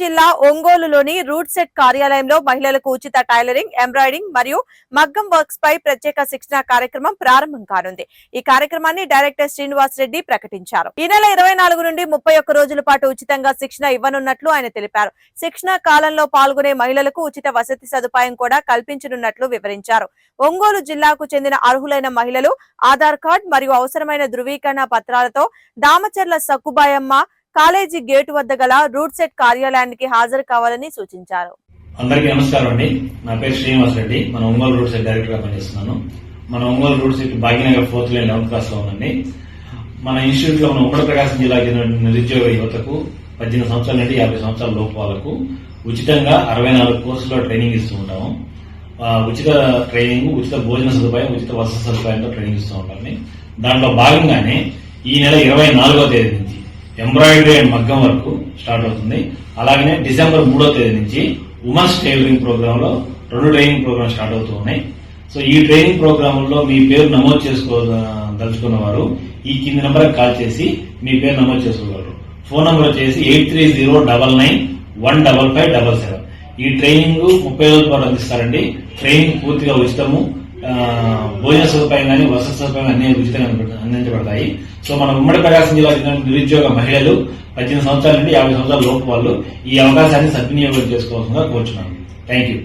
జిల్లా ఒంగోలులోని route set కార్యాలయంలో మహిళలకు ఉచిత టైలరింగ్ ఎంబ్రాయిడింగ్ మరియు మగ్గం వర్క్స్ పై ప్రత్యేక శిక్షణ కార్యక్రమం ప్రారంభం కానుంది. ఈ కార్యక్రమాన్ని డైరెక్టర్ శ్రీనివాస్ రెడ్డి ప్రకటించారు. ఈ నెల ఇరవై నాలుగు నుండి ముప్పై ఒక్క రోజుల పాటు ఉచితంగా శిక్షణ ఇవ్వనున్నట్లు ఆయన తెలిపారు. శిక్షణ కాలంలో పాల్గొనే మహిళలకు ఉచిత వసతి సదుపాయం కూడా కల్పించనున్నట్లు వివరించారు. ఒంగోలు జిల్లాకు చెందిన అర్హులైన మహిళలు ఆధార్ కార్డ్ మరియు అవసరమైన ధృవీకరణ పత్రాలతో దామచర్ల సక్కుబాయమ్మ కాలేజీ గేటు వద్ద గల రూట్ సెట్ కార్యాలయానికి హాజరు కావాలని సూచించారు. అందరికీ నమస్కారం అండి. నా పేరు శ్రీనివాస్ రెడ్డి. మన ఒంగోలు రూట్ సైడ్ డైరెక్టర్గా పనిచేస్తున్నాను. మన Ongole RUDSET Bhagyanagar fourth line eleventh క్లాస్లో ఉందండి. మన ఇన్స్టిట్యూట్లో మన ఉమ్మడి ప్రకాశం జిల్లా నిరుద్యోగ యువతకు పద్దెనిమిది సంవత్సరాల నుండి యాభై సంవత్సరాల లోపు వాళ్ళకు ఉచితంగా అరవై నాలుగు కోర్సులో ట్రైనింగ్ ఇస్తూ ఉంటాము. ఉచిత ట్రైనింగ్ ఉచిత భోజన సదుపాయం ఉచిత వసతి సదుపాయంతో ట్రైనింగ్ ఇస్తూ ఉంటామని దాంట్లో భాగంగానే ఈ నెల ఇరవై నాలుగో తేదీ ఎంబ్రాయిడరీ అండ్ మగ్గం వరకు స్టార్ట్ అవుతుంది. అలాగనే డిసెంబర్ మూడో తేదీ నుంచి ఉమెన్స్ టైలరింగ్ ప్రోగ్రామ్లో రెండు ట్రైనింగ్ ప్రోగ్రామ్ స్టార్ట్ అవుతూ ఉన్నాయి. సో ఈ ట్రైనింగ్ ప్రోగ్రామ్లో మీ పేరు నమోదు చేసుకో దలుచుకున్న వారు ఈ కింది నెంబర్ కాల్ చేసి మీ పేరు నమోదు చేసుకోగలరు. ఫోన్ నెంబర్ వచ్చేసి eight three zero double nine one double five double seven. ఈ ట్రైనింగ్ ముప్పై రోజుల పాటు అందిస్తారండి. ట్రైనింగ్ పూర్తిగా ఉచితము. భోజన సదుపాయం కానీ వసతి సదుపాయం అన్ని ఉచితంగా అందించబడతాయి. సో మన ఉమ్మడి ప్రకాశం జిల్లా నిరుద్యోగ మహిళలు పద్దెనిమిది సంవత్సరాల నుండి యాభై సంవత్సరాల లోపు వాళ్ళు ఈ అవకాశాన్ని సద్వినియోగం చేసుకోవాల్సిందిగా కోరుచున్నాను. Thank you